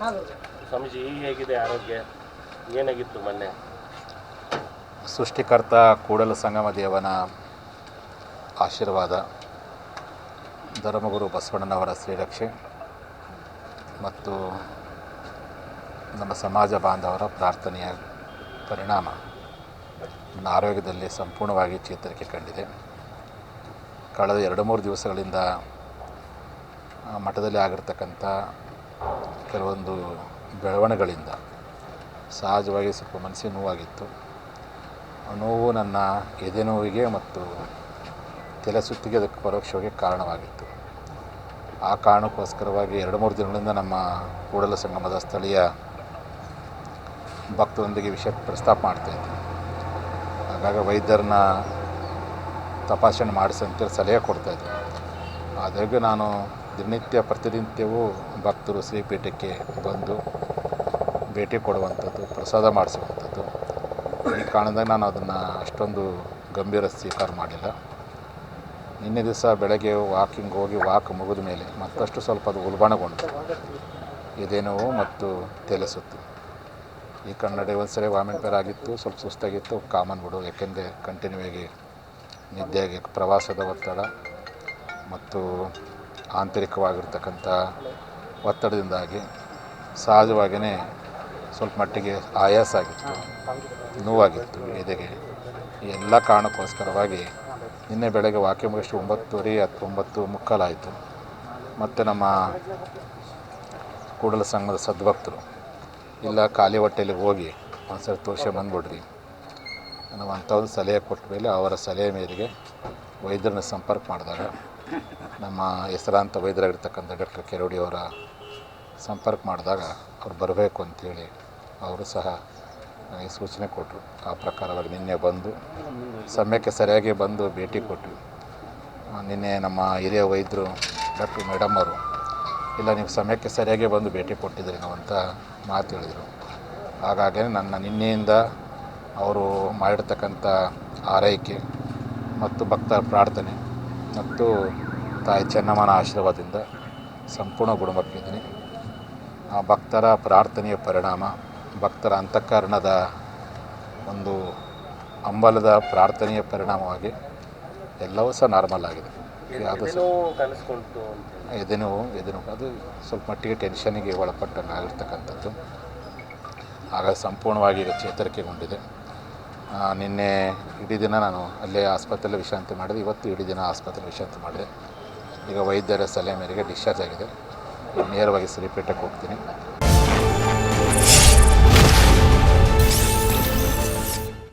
ಸ್ವಾಮೀಜಿ ಈಗ ಹೇಗಿದೆ ಆರೋಗ್ಯ? ಏನಾಗಿತ್ತು ಮೊನ್ನೆ? ಸೃಷ್ಟಿಕರ್ತ ಕೂಡಲ ಸಂಗಮ ದೇವನ ಆಶೀರ್ವಾದ ಧರ್ಮಗುರು ಬಸವಣ್ಣನವರ ಶ್ರೀರಕ್ಷೆ ಮತ್ತು ನಮ್ಮ ಸಮಾಜ ಬಾಂಧವರ ಪ್ರಾರ್ಥನೆಯ ಪರಿಣಾಮ ನನ್ನ ಆರೋಗ್ಯದಲ್ಲಿ ಸಂಪೂರ್ಣವಾಗಿ ಚೇತರಿಕೆ ಕಂಡಿದೆ. ಕಳೆದ ಎರಡು ಮೂರು ದಿವಸಗಳಿಂದ ಮಠದಲ್ಲಿ ಆಗಿರ್ತಕ್ಕಂಥ ಕೆಲವೊಂದು ಬೆಳವಣಿಗಳಿಂದ ಸಹಜವಾಗಿ ಸ್ವಲ್ಪ ಮನಸ್ಸಿಗೆ ನೋವಾಗಿತ್ತು. ಆ ನೋವು ನನ್ನ ಎದೆ ನೋವಿಗೆ ಮತ್ತು ತಲೆ ಸುತ್ತಿಗೆ ಅದಕ್ಕೆ ಪರೋಕ್ಷವಾಗಿ ಕಾರಣವಾಗಿತ್ತು. ಆ ಕಾರಣಕ್ಕೋಸ್ಕರವಾಗಿ ಎರಡು ಮೂರು ದಿನಗಳಿಂದ ನಮ್ಮ ಕೂಡಲ ಸಂಗಮದ ಸ್ಥಳೀಯ ಭಕ್ತರೊಂದಿಗೆ ವಿಷಯ ಪ್ರಸ್ತಾಪ ಮಾಡ್ತಾಯಿದ್ದೆ ಹಾಗಾಗಿ ವೈದ್ಯರನ್ನ ತಪಾಸಣೆ ಮಾಡಿಸಿ ಅಂತೇಳಿ ಸಲಹೆ ಕೊಡ್ತಾಯಿದ್ದೆ ಆದಾಗ್ಯೂ ನಾನು ದಿನನಿತ್ಯ ಪ್ರತಿನಿತ್ಯವೂ ಭಕ್ತರು ಶ್ರೀಪೀಠಕ್ಕೆ ಬಂದು ಭೇಟಿ ಕೊಡುವಂಥದ್ದು, ಪ್ರಸಾದ ಮಾಡಿಸುವಂಥದ್ದು. ಈ ಕಾರಣದಾಗ ನಾನು ಅದನ್ನು ಅಷ್ಟೊಂದು ಗಂಭೀರ ಸ್ವೀಕಾರ ಮಾಡಿಲ್ಲ. ನಿನ್ನೆ ದಿವಸ ಬೆಳಗ್ಗೆ ವಾಕಿಂಗ್ ಹೋಗಿ ವಾಕ್ ಮುಗಿದ ಮೇಲೆ ಮತ್ತಷ್ಟು ಸ್ವಲ್ಪ ಅದು ಉಲ್ಬಣಗೊಂಡು ಇದೇನೋ ಮತ್ತು ತಲೆ ಸುತ್ತು. ಈ ಕನ್ನಡ ಒಂದು ಸರಿ ವಾಮಿಟ್ ಬೇರೆ ಆಗಿತ್ತು, ಸ್ವಲ್ಪ ಸುಸ್ತಾಗಿತ್ತು, ಕಾಮನ್ ಬಿಡು. ಯಾಕೆಂದರೆ ಕಂಟಿನ್ಯೂ ಆಗಿ ನಿದ್ದೆಯಾಗಿ ಪ್ರವಾಸದ ಒತ್ತಡ ಮತ್ತು ಆಂತರಿಕವಾಗಿರ್ತಕ್ಕಂಥ ಒತ್ತಡದಿಂದಾಗಿ ಸಹಜವಾಗಿಯೇ ಸ್ವಲ್ಪ ಮಟ್ಟಿಗೆ ಆಯಾಸ ಆಗಿತ್ತು, ನೋವಾಗಿತ್ತು ಎದೆಗೆ. ಈ ಎಲ್ಲ ಕಾರಣಕ್ಕೋಸ್ಕರವಾಗಿ ನಿನ್ನೆ ಬೆಳಗ್ಗೆ ವಾಕ್ಯ ಮುಗಿಸಿ ಒಂಬತ್ತುವರೆ ಹತ್ತು ಒಂಬತ್ತು ಮುಕ್ಕಾಲಾಯಿತು. ಮತ್ತು ನಮ್ಮ ಕೂಡಲ ಸಂಘದ ಸದ್ಭಕ್ತರು, ಇಲ್ಲ ಖಾಲಿ ಹೊಟ್ಟೆಯಲ್ಲಿ ಹೋಗಿ ಒಂದ್ಸರಿ ತೋರಿಸಿ ಬಂದ್ಬಿಡ್ರಿ ನಾವು ಅಂಥ ಒಂದು ಸಲಹೆ ಕೊಟ್ಟ ಮೇಲೆ ಅವರ ಸಲಹೆ ಮೇರೆಗೆ ವೈದ್ಯರನ್ನ ಸಂಪರ್ಕ ಮಾಡಿದಾಗ ನಮ್ಮ ಹೆಸರಾಂತ ವೈದ್ಯರಾಗಿರ್ತಕ್ಕಂಥ ಡಾಕ್ಟರ್ ಕೆರೋಡಿಯವರ ಸಂಪರ್ಕ ಮಾಡಿದಾಗ ಅವ್ರು ಬರಬೇಕು ಅಂಥೇಳಿ ಅವರು ಸಹ ನನಗೆ ಸೂಚನೆ ಕೊಟ್ಟರು. ಆ ಪ್ರಕಾರವಾಗಿ ನಿನ್ನೆ ಬಂದು, ಸಮಯಕ್ಕೆ ಸರಿಯಾಗಿ ಬಂದು ಭೇಟಿ ಕೊಟ್ಟು ನಿನ್ನೆ ನಮ್ಮ ಹಿರಿಯ ವೈದ್ಯರು ಡಾಕ್ಟರ್ ಮೇಡಮ್ ಅವರು, ಇಲ್ಲ ನೀವು ಸಮಯಕ್ಕೆ ಸರಿಯಾಗಿ ಬಂದು ಭೇಟಿ ಕೊಟ್ಟಿದ್ದೀರಿ ನಾವು ಅಂತ ಮಾತು ಹೇಳಿದರು. ಹಾಗಾಗಿ ನನ್ನ ನಿನ್ನೆಯಿಂದ ಅವರು ಮಾಡಿರ್ತಕ್ಕಂಥ ಆರೈಕೆ ಮತ್ತು ಭಕ್ತರ ಪ್ರಾರ್ಥನೆ ಮತ್ತು ತಾಯಿ ಚೆನ್ನಮ್ಮನ ಆಶೀರ್ವಾದದಿಂದ ಸಂಪೂರ್ಣ ಗುಣಮಟ್ಟಿದ್ದೀನಿ ಆ ಭಕ್ತರ ಪ್ರಾರ್ಥನೆಯ ಪರಿಣಾಮ ಭಕ್ತರ ಅಂತಃಕರಣದ ಒಂದು ಅಂಬಲದ ಪ್ರಾರ್ಥನೆಯ ಪರಿಣಾಮವಾಗಿ ಎಲ್ಲವೂ ಸಹ ನಾರ್ಮಲ್ ಆಗಿದೆ. ಅದು ಸಹ ಎದೆನೋ ಎದೆನೋವು ಅದು ಸ್ವಲ್ಪ ಮಟ್ಟಿಗೆ ಟೆನ್ಷನಿಗೆ ಒಳಪಟ್ಟಂಗೆ ಆಗಿರ್ತಕ್ಕಂಥದ್ದು ಆಗ ಸಂಪೂರ್ಣವಾಗಿ ಈಗ ಚೇತರಿಕೆಗೊಂಡಿದೆ. ನಿನ್ನೆ ಇಡೀ ದಿನ ನಾನು ಅಲ್ಲೇ ಆಸ್ಪತ್ರೆಯಲ್ಲಿ ವಿಶ್ರಾಂತಿ ಮಾಡಿದೆ. ಇವತ್ತು ಇಡೀ ದಿನ ಆಸ್ಪತ್ರೆ ವಿಶ್ರಾಂತಿ ಮಾಡಿದೆ. ಈಗ ವೈದ್ಯರ ಸಲಹೆ ಮೇರೆಗೆ ಡಿಸ್ಚಾರ್ಜ್ ಆಗಿದೆ. ನೇರವಾಗಿ ಸಿರಿಪೇಟೆಗೆ ಹೋಗ್ತೀನಿ.